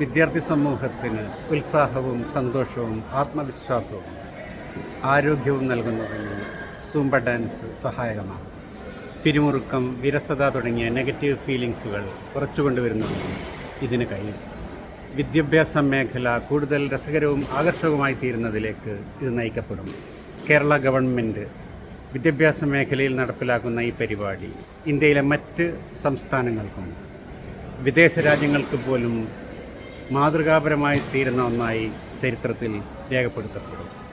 വിദ്യാർത്ഥി സമൂഹത്തിന് ഉത്സാഹവും സന്തോഷവും ആത്മവിശ്വാസവും ആരോഗ്യവും നൽകുന്നതിന് സൂംബ ഡാൻസ് സഹായകമാണ് പിരിമുറുക്കം വിരസത തുടങ്ങിയ നെഗറ്റീവ് ഫീലിങ്സുകൾ കുറച്ചുകൊണ്ടുവരുന്നതിന് ഇതിന് കഴിയും. വിദ്യാഭ്യാസ മേഖല കൂടുതൽ രസകരവും ആകർഷകവുമായി തീരുന്നതിലേക്ക് ഇത് നയിക്കപ്പെടും. കേരള ഗവൺമെന്റ് വിദ്യാഭ്യാസ മേഖലയിൽ നടപ്പിലാക്കുന്ന ഈ പരിപാടി ഇന്ത്യയിലെ മറ്റ് സംസ്ഥാനങ്ങൾക്കും വിദേശ രാജ്യങ്ങൾക്ക് പോലും മാതൃകാപരമായി തീരുന്ന ഒന്നായി ചരിത്രത്തിൽ രേഖപ്പെടുത്തപ്പെടും.